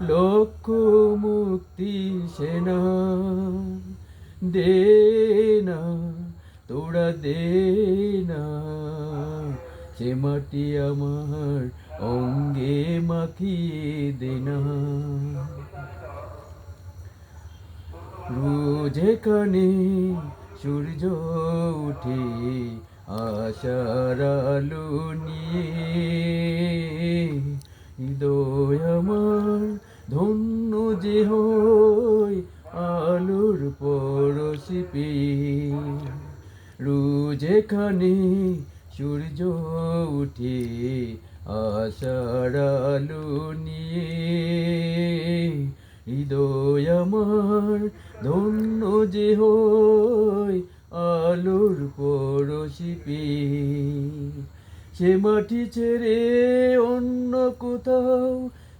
লক্ষ মুক্তি সেনা দে না তোরা দে না সে মাটি আমার অঙ্গে মাখিয়ে দে না রোজ কানে সূর্য উঠে আশার আলো নিয়ে। ধন্য যে হয় আলোর পরশি পেয়ে রোজ এখানে সূর্য উঠে আশার আলো নিয়ে। হৃদয় আমার ধন্য যে হয় আলোর পরশি পেয়ে সে মাটি ছেড়ে অন্য কোথাও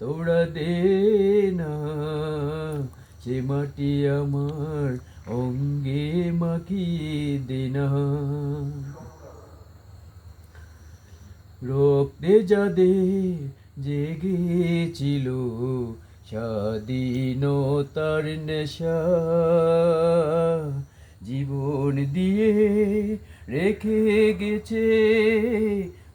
তোরা দে না সে মাটি আমার অঙ্গে মাখিয়ে দে না রক্তে যাদের জেগেছিল স্বাধীনতার নেশা। জীবন দিয়ে রেখে গেছে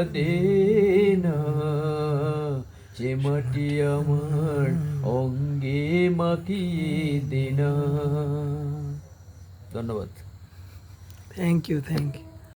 তোরা দে না সে মাটি আমার অঙ্গে মাখিয়ে দে ধন্যবাদ। Thank you thank you